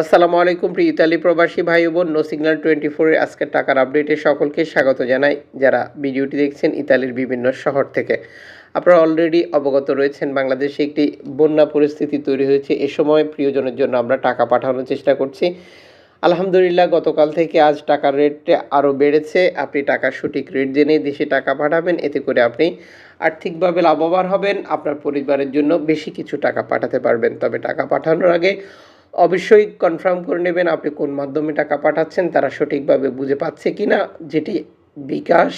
আসসালামু আলাইকুম প্রিয় ইতালি প্রবাসী ভাই বোন নো সিগন্যাল টোয়েন্টি ফোরের আজকের টাকার আপডেটে সকলকে স্বাগত জানাই। যারা ভিডিওটি দেখছেন ইতালির বিভিন্ন শহর থেকে। আপনারা অলরেডি অবগত রয়েছেন, বাংলাদেশে একটি বন্যা পরিস্থিতি তৈরি হয়েছে। এ সময় প্রিয়জনের জন্য আমরা টাকা পাঠানোর চেষ্টা করছি। আলহামদুলিল্লাহ, গতকাল থেকে আজ টাকার রেটটা আরও বেড়েছে। আপনি টাকার সঠিক রেট জেনে দেশে টাকা পাঠাবেন। এতে করে আপনি আর্থিকভাবে লাভবান হবেন। আপনার পরিবারের জন্য বেশি কিছু টাকা পাঠাতে পারবেন। তবে টাকা পাঠানোর আগে অবশ্যই কনফার্ম করে নেবেন আপনি কোন মাধ্যমে টাকা পাঠাচ্ছেন, তারা সঠিকভাবে বুঝে পাচ্ছে কি না যেটি বিকাশ,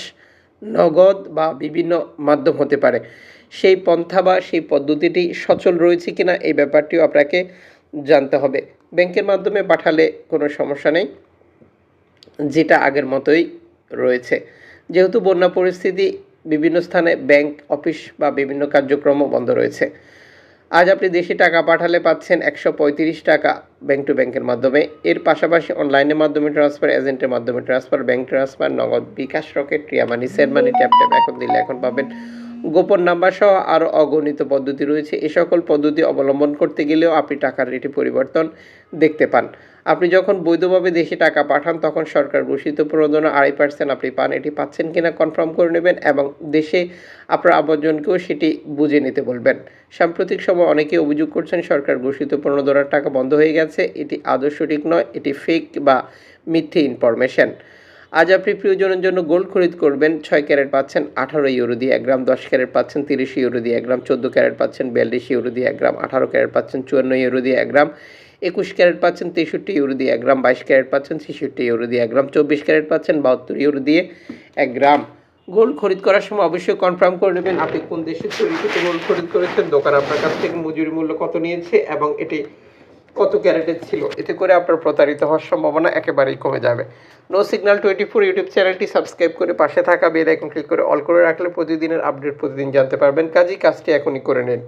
নগদ বা বিভিন্ন মাধ্যম হতে পারে। সেই পন্থা বা সেই পদ্ধতিটি সচল রয়েছে কিনা, এই ব্যাপারটিও আপনাকে জানতে হবে। ব্যাংকের মাধ্যমে পাঠালে কোনো সমস্যা নেই, যেটা আগের মতোই রয়েছে। যেহেতু বন্যা পরিস্থিতি, বিভিন্ন স্থানে ব্যাংক, অফিস বা বিভিন্ন কার্যক্রমও বন্ধ রয়েছে। আজ আপনি দেশে টাকা পাঠালে পাচ্ছেন একশো পঁয়ত্রিশ টাকা ব্যাংক টু ব্যাংকের মাধ্যমে। এর পাশাপাশি অনলাইনের মাধ্যমে ট্রান্সফার এজেন্টের মাধ্যমে ট্রান্সফার ব্যাংক ট্রান্সফার নগদ বিকাশ রকেট ক্রিয়া money send money tap tap এখন দিলে এখন পাবেন গোপন নাম্বার সহ আরও অগণিত পদ্ধতি রয়েছে। এ সকল পদ্ধতি অবলম্বন করতে গেলেও আপনি টাকার রেটে পরিবর্তন দেখতে পান। আপনি যখন বৈধভাবে দেশে টাকা পাঠান, তখন সরকার ঘোষিত প্রণোদনা আড়াই পার্সেন্ট আপনি পান। এটি পাচ্ছেন কিনা কনফার্ম করে নেবেন এবং দেশে আপনার আবর্জনকেও সেটি বুঝে নিতে বলবেন। সাম্প্রতিক সময় অনেকে অভিযোগ করছেন, সরকার ঘোষিত প্রণোদনার টাকা বন্ধ হয়ে গেছে। এটি আদৌ সঠিক নয়, এটি ফেক বা মিথ্যে ইনফরমেশন আজ আপনি প্রিয়জনের জন্য গোল্ড খরিদ করবেন, ছয় ক্যারেট পাচ্ছেন, আঠারো ইউরো দিয়ে এক গ্রাম, দশ ক্যারেট পাচ্ছেন, তিরিশ ইউরো দিয়ে এক গ্রাম, চোদ্দ ক্যারেট পাচ্ছেন, বিয়াল্লিশ ইউরো দিয়ে এক গ্রাম, আঠারো ক্যারেট পাচ্ছেন, চুয়ান্ন ইউরো দিয়ে এক গ্রাম, একুশ ক্যারেট পাচ্ছেন, তেষট্টি ইউরো দিয়ে এক গ্রাম, বাইশ ক্যারেট পাচ্ছেন, ছেষট্টি ইউরো দিয়ে এক গ্রাম, চব্বিশ ক্যারেট পাচ্ছেন, বাহাত্তর ইউরো দিয়ে এক গ্রাম। গোল্ড খরিদ করার সময় অবশ্যই কনফার্ম করে নেবেন আপনি কোন দেশে তৈরি গোল্ড খরিদ করেছেন, দোকান আপনার কাছ থেকে মজুরি মূল্য কত নিয়েছে এবং এটি কত ক্যারেটের ছিল? এতে করে আপনার প্রতারিত হওয়ার সম্ভাবনা একেবারেই কমে যাবে। No signal twenty four YouTube চ্যানেলটি সাবস্ক্রাইব করে পাশে থাকা বেল আইকন ক্লিক করে অল করে রাখলে প্রতিদিনের আপডেট প্রতিদিন জানতে পারবেন। কাজেই কাজটি এখনই করে নিন।